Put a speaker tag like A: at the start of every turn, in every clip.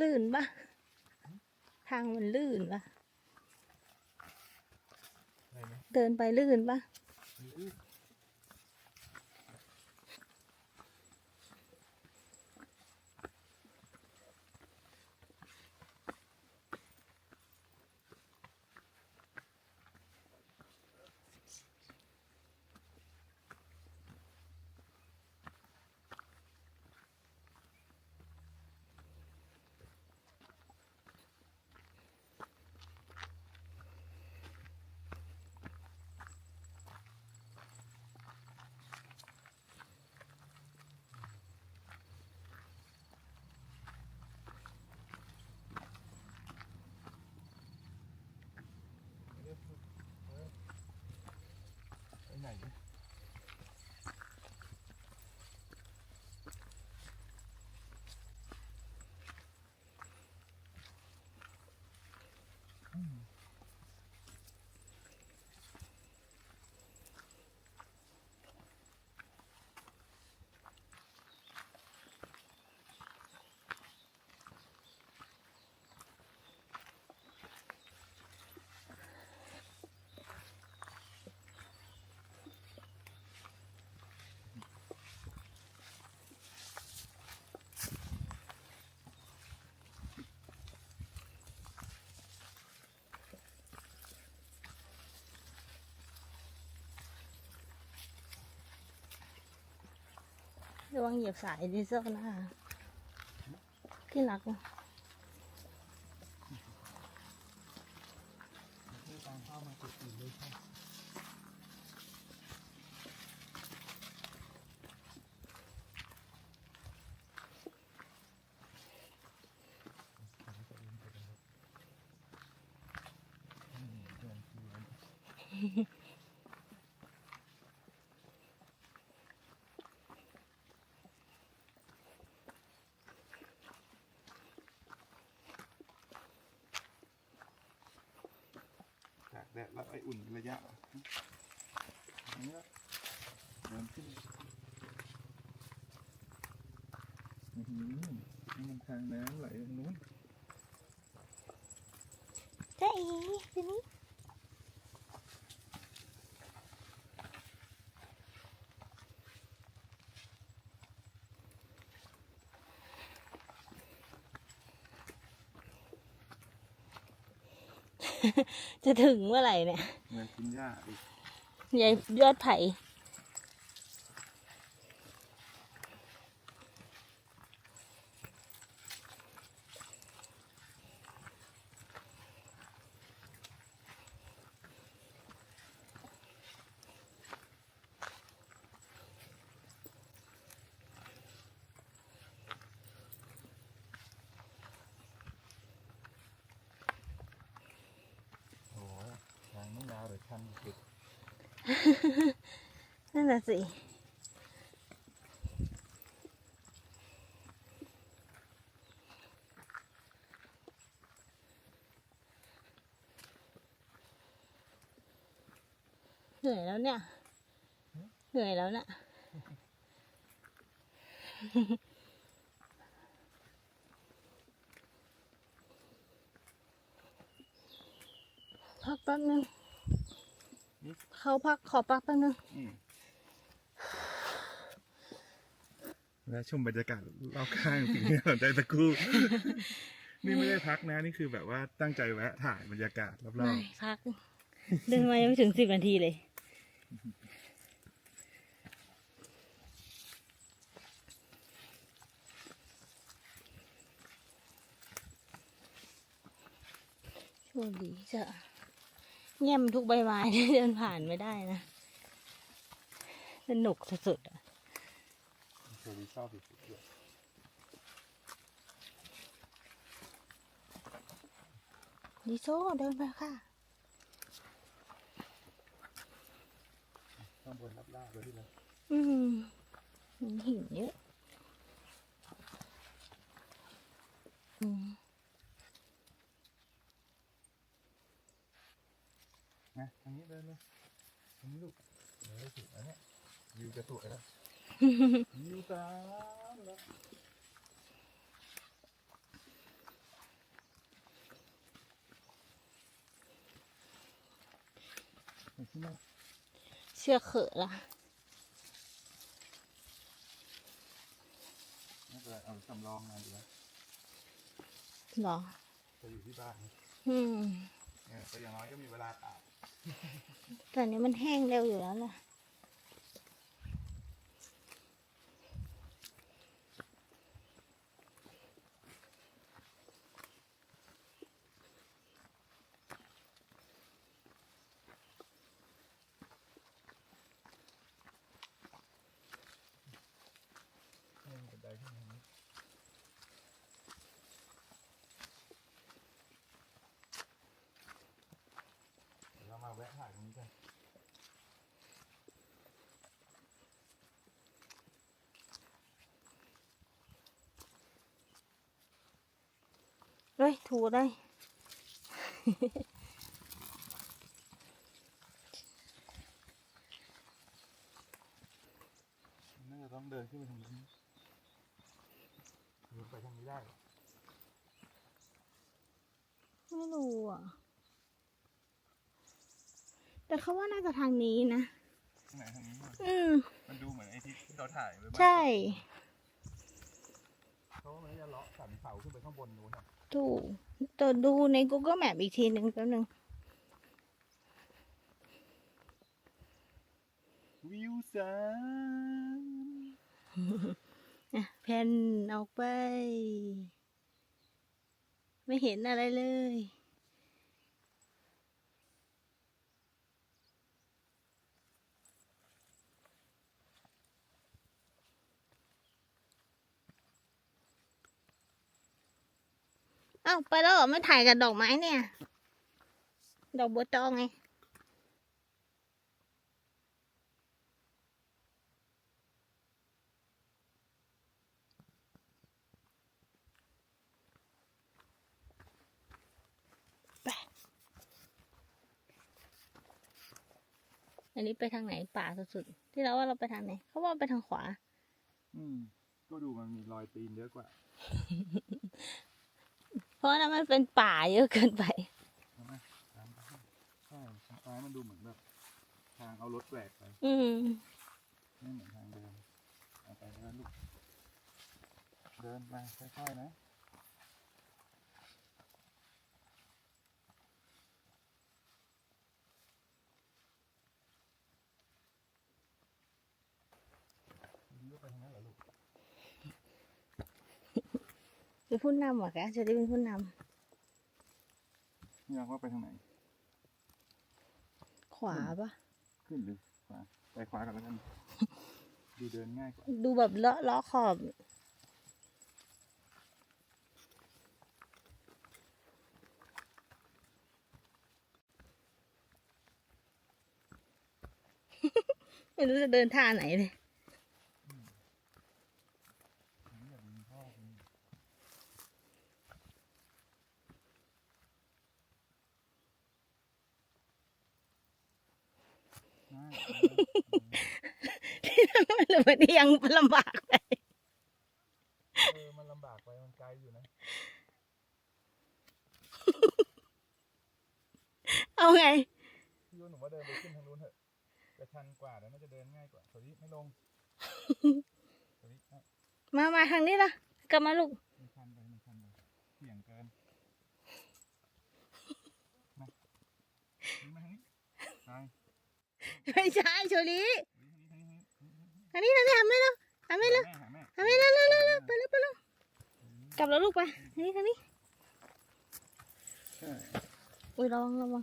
A: ลื่นปะทางมันลื่นปะ
B: อะไรไหม
A: เดินไปลื่นปะ
B: อื้อ ไปไหนเนี่ย
A: ระวังเหยียบสายดีเซลนะคะที่หนักนะ
B: ไม่ตามเข้ามาจุดอื่นเลยค่ะอืมเดินเทียน แดดแล้วไออุ่นระยะอันนี้เดินขึ้นอืมนี่มันทางน้ำไหลตรงนู้น
A: เจ๊อีทีนี้ จะถึงเมื่อไหร่เนี่ย
B: เงินกินหญ้าอีก
A: ยายยอดไผ่
B: โอ้โหทาง น่าวเลยชันสุด
A: นั่นน่ะสิเหนื่อยแล้วเนี่ย เหนื่อยแล้วเนี่ย พักแป๊บนึง เขาพักขอพักแป๊บนึง
B: อืมและชมบรรยากาศรอบข้างสิ่งที่น่าสนใจสักครู่ นี่ไม่ได้พักนะ นี่คือแบบว่าตั้งใจแวะถ่ายบรรยากาศรอบ
A: ไม่พัก เดินมายังไม่ถึงสิบนาทีเลย โชคดีจะ แง่มทุกใบไม้เดินผ่านไม่ได้นะสนุกสุดๆอะ
B: ๆเธอชอบสุดๆเลย
A: ดิโซเดินไปค่ะ
B: ข้างบนรับลาบเลยที่นะ
A: อืมหินเยอะ อืม
B: นะทางนี้เดินเลยทางนี้ลูกเดินถูกอันเนี้ยวิวจะสวยแล้วยูตามแล้ว
A: เชื่อกเขอละ
B: น่าจะเอาสำรองมาดีแล้
A: หรอ
B: จะอยู่ที่บ้าน
A: อืม
B: เนี่ยก็อย่างน้อยก็มีเวลาตาก
A: ตอนนี้มันแห้งเร็วอยู่แล้วล่ะ
B: นี่มันเป็นไดขึ้นมานี้เดี๋ยวเรามาแวะ ถ่ายตรงนี้กัน
A: เฮ้ย ถูได้
B: น่าจะต้องเดินขึ้นไปทางนี้หรือไปทางนี้ได้เหรอ
A: ไม่รู้อะ แต่เขาว่าน่าจะทางนี้นะ
B: ทางไหนทางนี้มั้ย
A: อืม
B: มันดูเหมือนไอ้ที่ที่เราถ่ายไว้บ้าง
A: ใช่
B: เพราะว่ามันจะเลาะสันเขาขึ้นไปข้างบนนู้นอะ
A: ถูกแต่ดูใน Google Map อีกทีหนึ่งแป๊บนึง
B: วิวสัน
A: อะแผ่นออกไป ไม่เห็นอะไรเลย เอ้าไปแล้วเหรอไม่ถ่ายกับดอกไม้เนี่ย ดอกบัวตองไงอันนี้ไปทางไหนป่าสุดๆที่เราว่าเราไปทางไหนเขาว่าไปทางขวา
B: อืม ก็ดูมันมีรอยตีนเยอะกว่า
A: เพราะนั้นมันเป็นป่าเยอะเกินไป
B: ใช่ไหมใช่ทางซ้ายมันดูเหมือนแบบทางเอารถแหวกไป
A: อืม
B: ไม่เหมือนทางเดินเอาไปเดินลูกเดินไปค่อยๆนะ นี่ก็ไปทางนั้นเหรอลูก
A: เป็นผู้นำเหรอคะจะได้เป็นผู้น
B: นี่เราว่าไปทางไหนำ
A: ขวาปะ
B: ขึ้นหรือขวา ไปขวากันแล้วกัน ดูเดินง่ายกว่า
A: ดูแบบเลาะเลาะขอบไม่รู้จะเดินท่าไหนเลย
B: นี่แบบมีพ่อมี ง่าย
A: หรือมันยังลำบากไป
B: เออมันลำบากไปมันไกลอยู่นะ
A: เอาไง
B: พี่ว่าหนูว่าเดินไปขึ้นทางนู้นเถอะจะชันกว่าแล้วน่าจะเดินง่ายกว่าสวัสดีไม่ลงสวัสดีอะ
A: มา มาทางนี้ละกลับมาลูก
B: มันชันไปมันชันไปเสี่ยงเกินมานี่มาทางนี้ไป
A: ไม่ใช่โชลี
B: ทางนี้ทางนี้ทางนี้
A: ทางนี้ทำไมล่ะทำไมล่ะ
B: หาแม่
A: ทำไมล่ะเร็วเร็วเร็วไปเร็วไปเร็วกลับแล้วลูกไปทางนี้ทางนี้
B: ใช่
A: อุ้ยระวังระวัง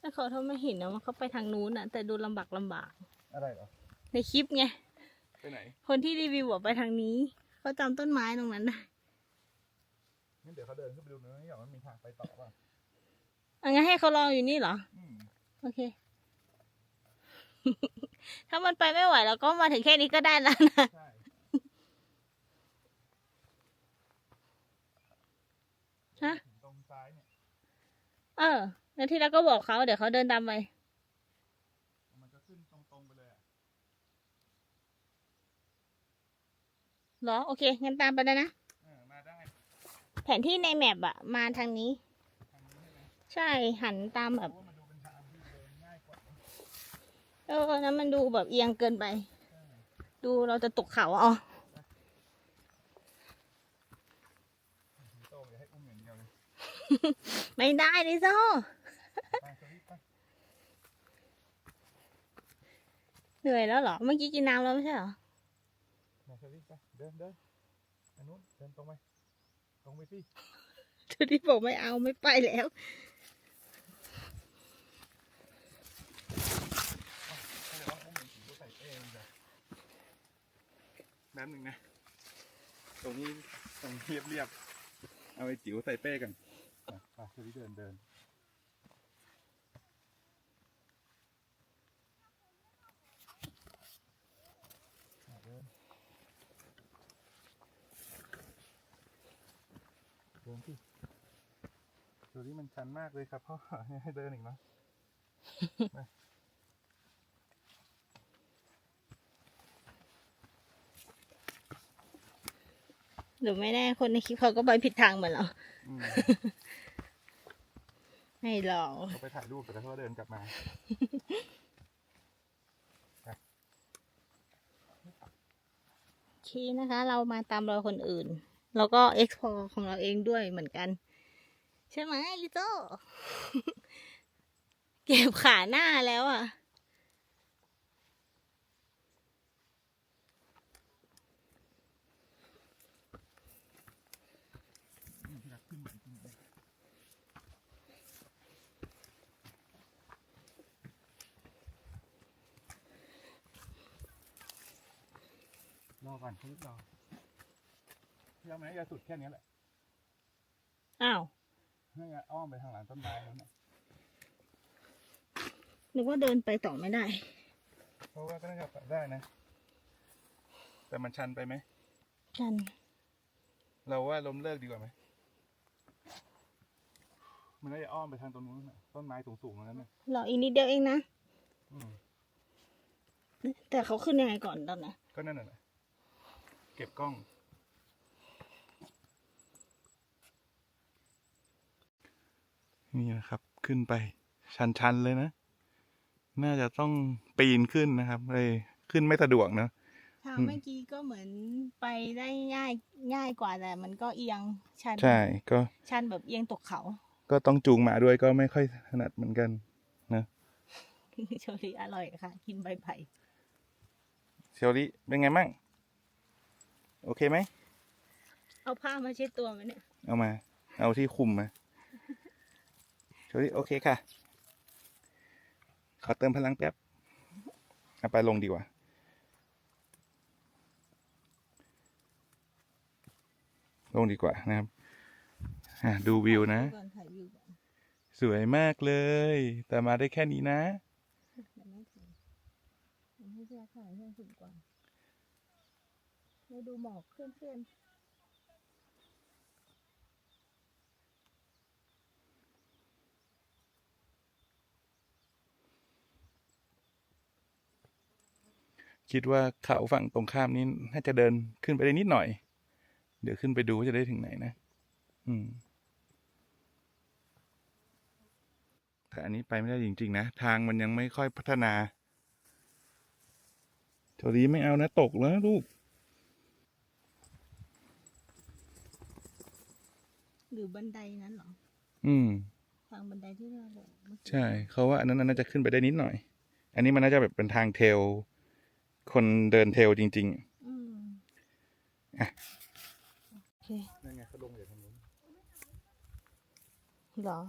A: ถ้าเขาทำไม่เห็นนะมันเขาไปทางนู้นอะแต่ดูลำบากลำบาก
B: อะไรเหรอ
A: ในคลิปไง
B: ไปไหน
A: คนที่รีวิวบอกไปทางนี้ เขาจำต้นไม้ตรงนั้นได้
B: งั้นเดี๋ยวเขาเดินขึ้นไปดูเนื้อนี่หรอมันมีทางไปต่อป่ะ
A: อังั้นให้เขาลองอยู่นี่เหรอ
B: อืม
A: โอเค ถ้ามันไปไม่ไหวแล้วก็มาถึงแค่นี้ก็ได้แล้วนะ
B: ใช่
A: ฮะ
B: ถึงตรงซ้ายเนี่ย
A: เออแล้วที่เราก็บอกเขาเดี๋ยวเขาเดินตามไป
B: มันก็ขึ้นตรงๆไปเลยอะ
A: เหรอ โอเค งั้นตามไปเลยนะ
B: เออ มาได้
A: แผนที่ในแมปอะมาทางนี้
B: ทางนี้ใช่ไหม
A: ใช่ หันตาม
B: เพ
A: แบบ
B: ราะว่ามันดู เป็นทาง
A: เออนั้นมันดูแบบเอียงเกินไป ดูเราจะตกเขาเอา
B: โต้อย่าให้อุ้มอย่างเดียวเลย
A: ไม่ได้ดิโซ่
B: ไปเชอรี่ไป
A: เหนื่อยแล้วเหรอ เมื่อกี้กินน้ำแล้วไม่ใช่เหรอ
B: มาเชอรี่ไปเดินเดินอันนู้นเดินตรงไป ตรงไปสิ
A: เธอที่บอกไม่เอาไม่ไปแล้ว
B: เขาบอกว่าอุ้มอย่างจิ๋วใส่เองจ้ะ แป๊บหนึ่งนะ ตรงนี้ตรงเรียบเรียบๆเอาไอ้จิ๋วใส่เป้กันอะไปเชอรี่เดินเดินเดินเดินที่ดูที่มันชันมากเลยครับพ่อให้เดินอีกเนะ
A: หรือไม่แน่คนในคลิปเขาก็ไปผิดทางเหมือนเรา
B: อืม
A: ไม่หรอก
B: เขาไปถ่ายรูปแต่เขาก็เดินกลับมา
A: ชี้นะคะ เรามาตามรอยคนอื่น แล้วก็ explore ของเราเองด้วยเหมือนกัน ใช่ไหมลิโต้ เก็บขาหน้าแล้วอะ
B: รอก่อนเขารอพี่เอาไหมยาสุดแค่นี้แหละ
A: อ้าว
B: นี่ไงอ้อมไปทางหลังต้นไม้แล้วเนี่ย
A: นึกว่าเดินไปต่อไม่ได้
B: เพราะว่าก็น่าจะไปได้นะ แต่มันชันไปไหม
A: กัน
B: เราว่าล้มเลิกดีกว่าไหม มันน่าจะอ้อมไปทางตรงนู้นน่ะต้นไม้สูงๆตรงนั้นน่ะ
A: หรออีกนิดเดียวเองนะ
B: อืม
A: แต่เขาขึ้นยังไงก่อนตอนนะ
B: ก็นั่นน่ะแหละ เก็บกล้อง นี่นะครับ ขึ้นไป ชัน ๆ เลยนะ น่าจะต้องปีนขึ้นนะครับ เลยขึ้นไม่สะดวกเนอะ
A: ทาง
B: อืม
A: เมื่อกี้ก็เหมือนไปได้ง่ายง่ายกว่าแต่มันก็เอียงชัน
B: ใช่ก็
A: ชันแบบเอียงตกเขา
B: ก็ต้องจูงหมาด้วยก็ไม่ค่อยถนัดเหมือนกัน
A: โชลีอร่อยค่ะ กินใบไผ่
B: เชลลี่เป็นไงมั่ง โอเคไหม
A: เอาผ้ามาเช็ดตัวไหมเนี่ย
B: เอามา เอาที่คุมมาเชลลี่โอเคค่ะ ขอเติมพลังแป๊บเอาไปลงดีกว่า ลงดีกว่านะครับอะดูวิวนะ
A: ก่อนถ่ายวิวก่อน
B: สวยมากเลย แต่มาได้แค่นี้นะ
A: เดี๋ยวไม่ถึงเดี๋ยวให้เสื้อถ่ายให้ถึงก่อน เราดูหมอกเคลื่อนๆ
B: คิดว่าเขาฝั่งตรงข้ามนี้น่าจะเดินขึ้นไปได้นิดหน่อย เดี๋ยวขึ้นไปดูว่าจะได้ถึงไหนนะ อืมแต่อันนี้ไปไม่ได้จริง ๆ นะ ทางมันยังไม่ค่อยพัฒนาโทรีไม่เอานะ ตกแล้วลูก
A: หรือบันไดนั้นเหรอ
B: อืม
A: ทางบันไดที่เราบอกเมื่อกี้
B: ใช่เขาว่าอันนั้นน่าจะขึ้นไปได้นิดหน่อย อันนี้มันน่าจะแบบเป็นทางเทรลคนเดินเทรลจริง
A: อืม
B: อะ
A: โอเค
B: ๆนั่นไงเขาลงจากทางนู้น
A: เหรอ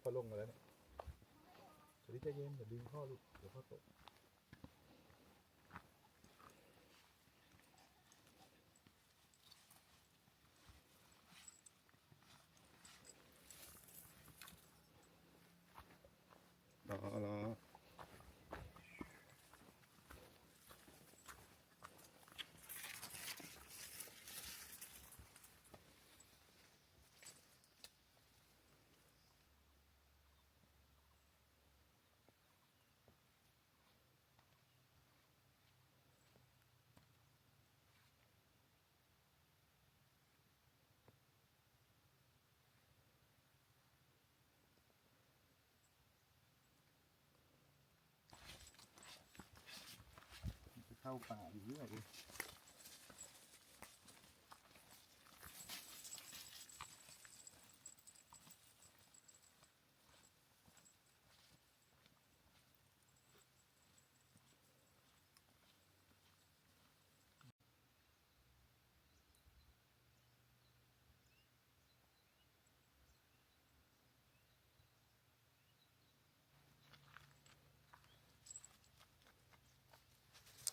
B: เขาลงมาแล้วเนี่ยโทรีใจเย็นอย่าดึงพ่อลูกเดี๋ยวพ่อตก รอ เข้าป่าอยู่เรื่อย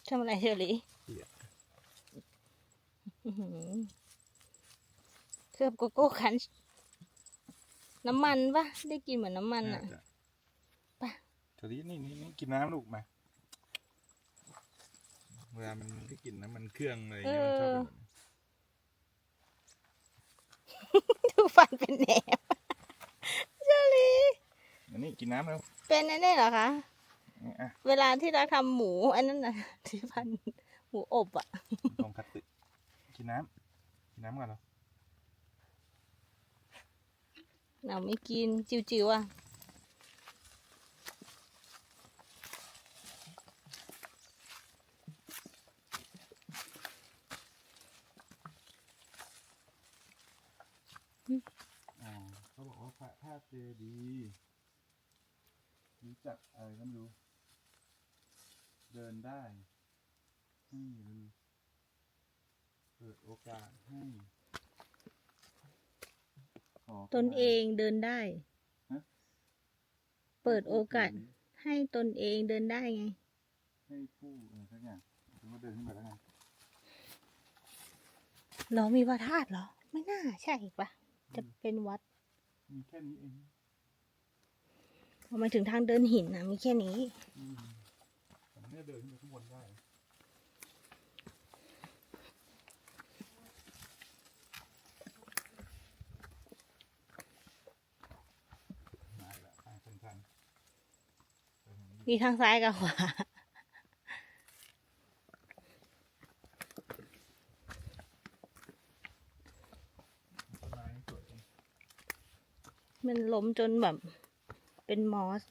A: ทำอะไรเชอรี่
B: เหี้ย
A: อื้อหือเคลือบโกโก้คันช์น้ำมันปะได้กลินเหมือนน้ำมันอะ
B: น่าจะ
A: ไป
B: เธอนี่นี่นี่นี่กินน้ำลูกมาเวลามันได้กลิ่นน้ำมันเครื่องอะไรอย่างเงี้ยมันชอบเป็นแบบนี้
A: ดูฟันเป็นแหนบเชอรี่
B: อันนี้กินน้ำแล้ว
A: เป็นอันนี้เหรอคะ
B: นี่อะ
A: เวลาที่เราทำหมู อันนั้นน่ะที่พันหมูอบอะ
B: ลองคัตสึกินน้ำกินน้ำก่อนเหรอ
A: เราไม่กินจิวๆอะ
B: อ๋อเขาบอกว่าพระธาตุเจดีย์รู้จักอะไรก็ไม่รู้ เดินได้ ให้รู้เปิดโอกาสให้ขอ
A: ตนเองเดินได้
B: ฮะ
A: เปิดโอกาสให้ตนเองเดินได้ไง
B: ให้ผู้อะไรสักอย่างถึงว่าเดินขึ้นไปแล้วไง
A: เหรอมีพระธาตุเหรอ ไม่น่าใช่ปะจะเป็นวัด
B: มีแค่นี้เอง
A: พอมาถึงทางเดินหินนะมีแค่นี้
B: อืม แต่ไม่ได้เดินขึ้นไปข้างบนได้มาอีกแล้วทางชันๆไปทางนี้
A: มีทางซ้ายกับขวา
B: ต้นไม้สวยจัง
A: มันล้มจนแบบ เป็นมอส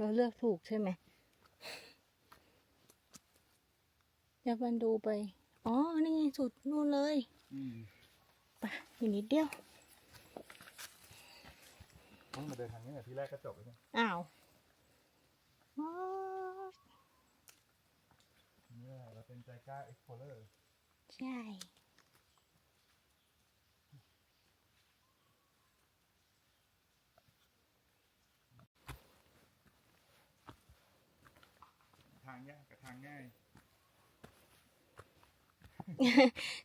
A: เราเลือกถูกใช่ไหมเดี๋ยวบันดูไป อ๋อ นี่ไงสุดนู่นเลย
B: อืม
A: ไปอยู่นิดเดียว
B: ต้องมาเดินทางนี้แหละที่แรกก็จบแล้วเนี่ย
A: อ้าวมอส
B: เนี่ยเราเป็นใจกล้าเอ็กโพเลอร์
A: ใช่
B: ทางยากกับทางง่าย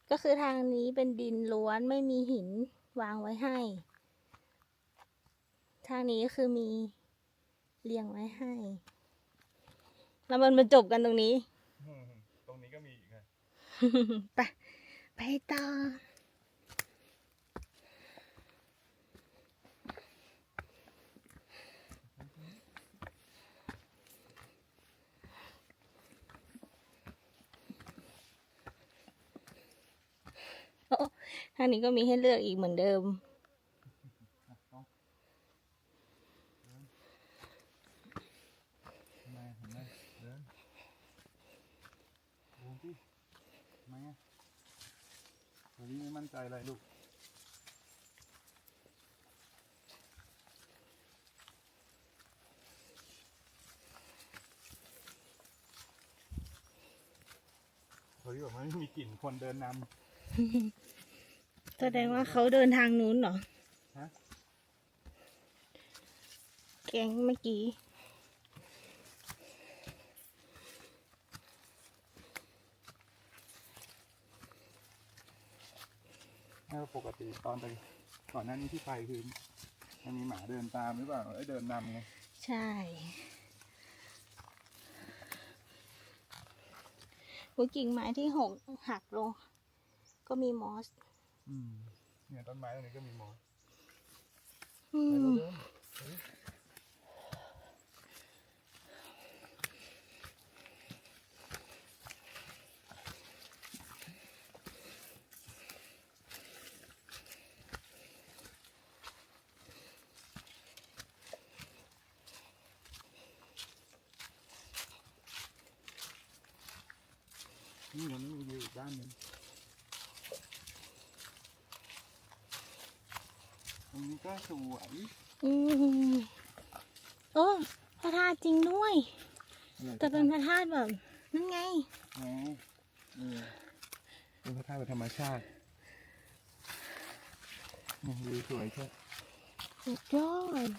A: ก็คือทางนี้เป็นดินล้วนไม่มีหินวางไว้ให้ ทางนี้คือมีเรียงไว้ให้ แล้วมันมาจบกันตรงนี้
B: อืมตรงนี้ก็มีอีกนะ
A: ไปไปต่อ ท่านี้ก็มีให้เลือกอีกเหมือนเดิม
B: ทำไมทำไมเดินดูสิทำไมอะตอนนี้ไม่มั่นใจอะไรลูก เฮ้ยบอกว่าไม่มีกลิ่นคนเดินนำ
A: แสดงว่าเขาเดินทางนู้นเหรอ
B: ฮะ
A: แก๊งเมื่อกี้ำ
B: แล้วปกติตอนไปก่อนหน้านี้ที่ไปคือมันมีหมาเดินตามหรือเปล่าเอ้ยเดินนำไง
A: ใช่ หัวกิ่งไม้ที่หกหักลง ก็มีมอส
B: อเนี่ยต้นไม้ตรงนี้ก็มีมอสนี่มันอยู่ด้านหนึ่ง ตรงนี้ก็สวย
A: อืมโอ้พระธาตุจริงด้วย แต่เป็นพระธาตุแบบนั่นไง
B: ไงเออเป็นพระธาตุแบบธรรมชาตินี่วิวสวยใช่
A: สุดยอด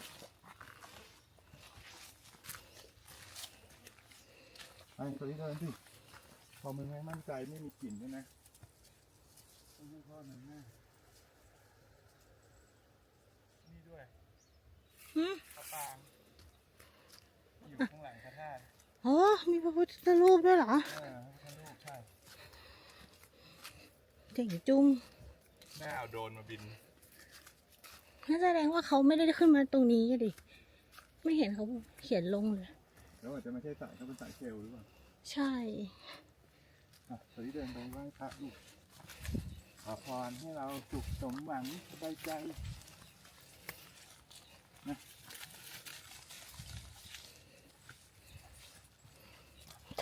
B: ไอ้ตัวนี้เดินสิพอมึงไม่มั่นใจไม่มีกลิ่นด้วยนะต้องให้พ่อมันหน้านี่ด้วย
A: หืม
B: พระปางอยู่ข้างหลังพระธาตุ
A: โอ้มีพระพุทธรูปด้วยเหรอ
B: เออพระลูกใช่
A: เจ๋งจุง
B: แม่เอาโดรนมาบิน
A: นั่นแสดงว่าเขาไม่ได้ขึ้นมาตรงนี้อะดิ ไม่เห็นเขาเขียนลงเลย
B: แล้วอาจจะไม่ใช่สายเขาเป็นสายเซลล์หรือเปล่า
A: ใช่
B: อะตอนนี้เดินไปไหว้พระลูกขอพรให้เราสุขสมหวังสบายใจ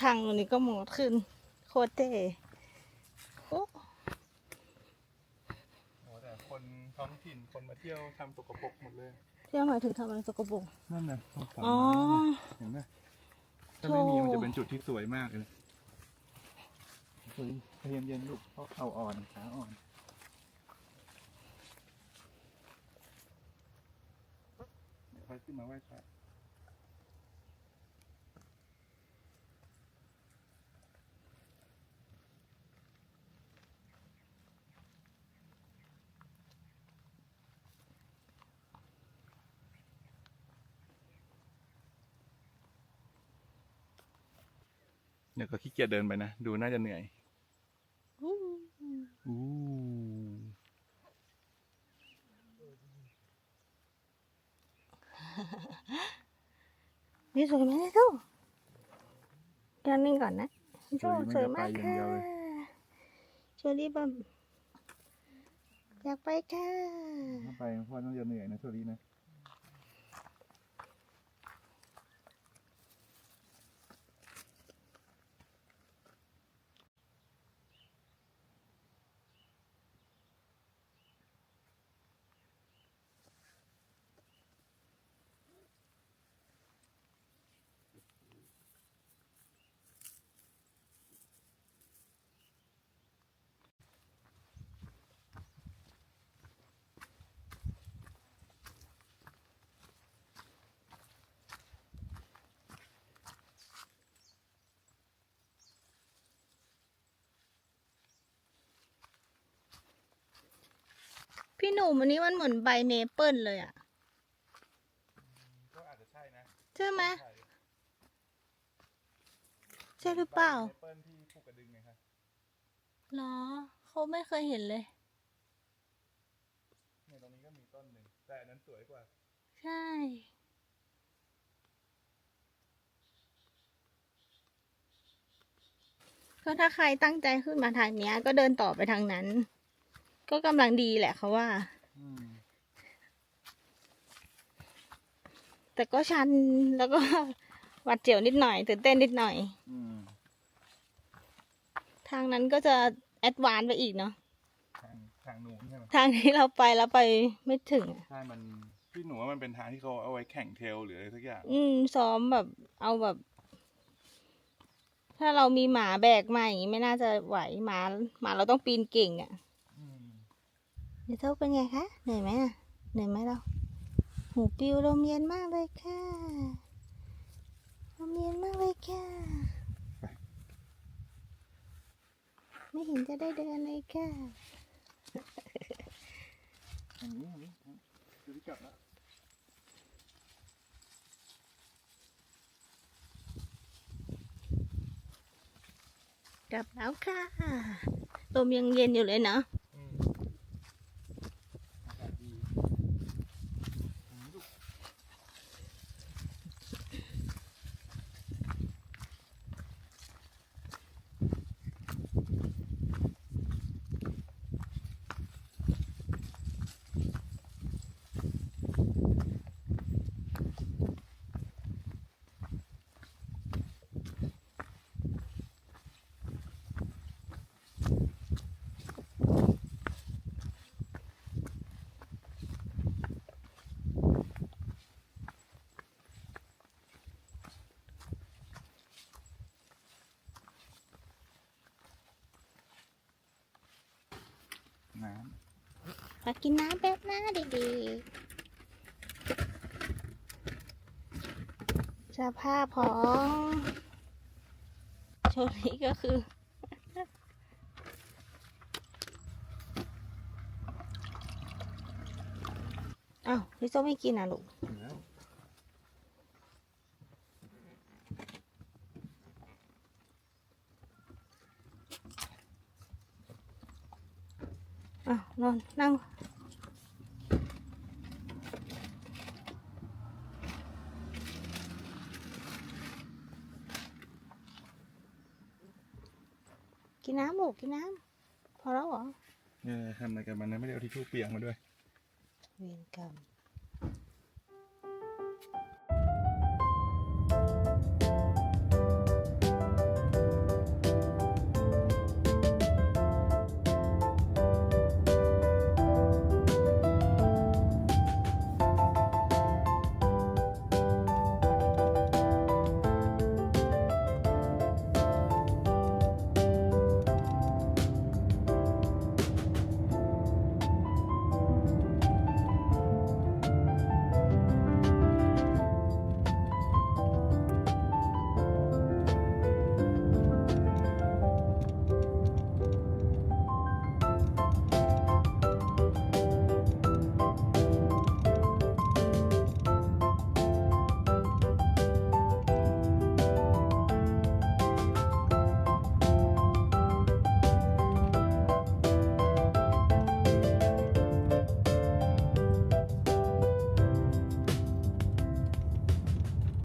A: ทางตรงนี้ก็หมดขึ้น โคตรเท่โอ้
B: โอ้แต่คนท้องถิ่นคนมาเที่ยวทำตกปรกหมดเลย
A: เที่ยวหมายถึงทำอะไรสกปรก
B: นั่นน่ะตรงฝั่ง
A: อ๋อ
B: นั้นน่ะเห็นไหมถ้าไม่มี
A: โธ่
B: มันจะเป็นจุดที่สวยมากเลยสวยเย็นเย็นๆลูกเพราะเขาอ่อนขาอ่อน เดี๋ยวค่อยขึ้นมาไหว้พระ ดี๋ยวก็ขี้เกียจเดินไปนะ ดูน่าจะเหนื่อย
A: อู้
B: อู้
A: นี่สวยไหมเนี่ยทูกันนิ่งก่อนนะโชว์สวยมาก
B: อย่าง
A: ค่ะ
B: เดียวเลย
A: เชอรี่บัมอยากไปค่ะ
B: ถ้าไปพ่อต้องจะเหนื่อยนะโชลีนะ
A: พี่หนุ่มอันนี้มันเหมือนใบเมเปิลเลยอะ
B: ก็อาจจะใช่นะ
A: ใช่ไหมใช่หรือเปล่า
B: เปิ้ลที่ภูกระดึงไงครับ
A: หรอเขาไม่เคยเห็นเลย
B: เนี่ยตรงนี้ก็มีต้นหนึ่งแต่อันนั้นสวยกว่า
A: ใช่ ก็ถ้าใครตั้งใจขึ้นมาทางเนี้ย ก็เดินต่อไปทางนั้น ก็กำลังดีแหละเขาว่า
B: อืม
A: แต่ก็ชันแล้วก็หวัดเจียวนิดหน่อยตื่นเต้นนิดหน่อย
B: อืม
A: ทางนั้นก็จะแอดวานซ์ไปอีกเนาะ
B: ทางทางนู้นใช่ไหม
A: ทางที่เราไปแล้วไปไม่ถึงอะ
B: ใช่มันพี่หนูว่ามันเป็นทางที่เขาเอาไว้แข่งเทรลหรืออะไรสักอย่าง
A: อืมซ้อมแบบ เอาแบบ ถ้าเรามีหมาแบกมาอย่างนี้ไม่น่าจะไหวหมาหมาเราต้องปีนเก่งอะ่ะ
B: อืม
A: เดี๋ยวเท่าเป็นไงคะเหนื่อยไหมอะเหนื่อยไหมเราหูปิวลมเย็นมากเลยค่ะลมเย็นมากเลยค่ะ ไม่เห็นจะได้เดินเลยค่ะ
B: อันนี้อันนี้ดูที่กลับแล้ว
A: กลับแล้วค่ะลมยังเย็นอยู่เลยเนาะ
B: กินน้ำ
A: แป๊บนะเด็กๆสภาพของโชนี้ก็คือ อ้าวพี่โซไม่กินอะลูกอ้าวนอนนั่ง กินน้ำ ลูกกินน้ำพอแล้วเหรอ
B: เนี่ยทำอะไรกันมันนะไม่ได้เอาทิชชู่เปียกมาด้วย
A: เวรกรรม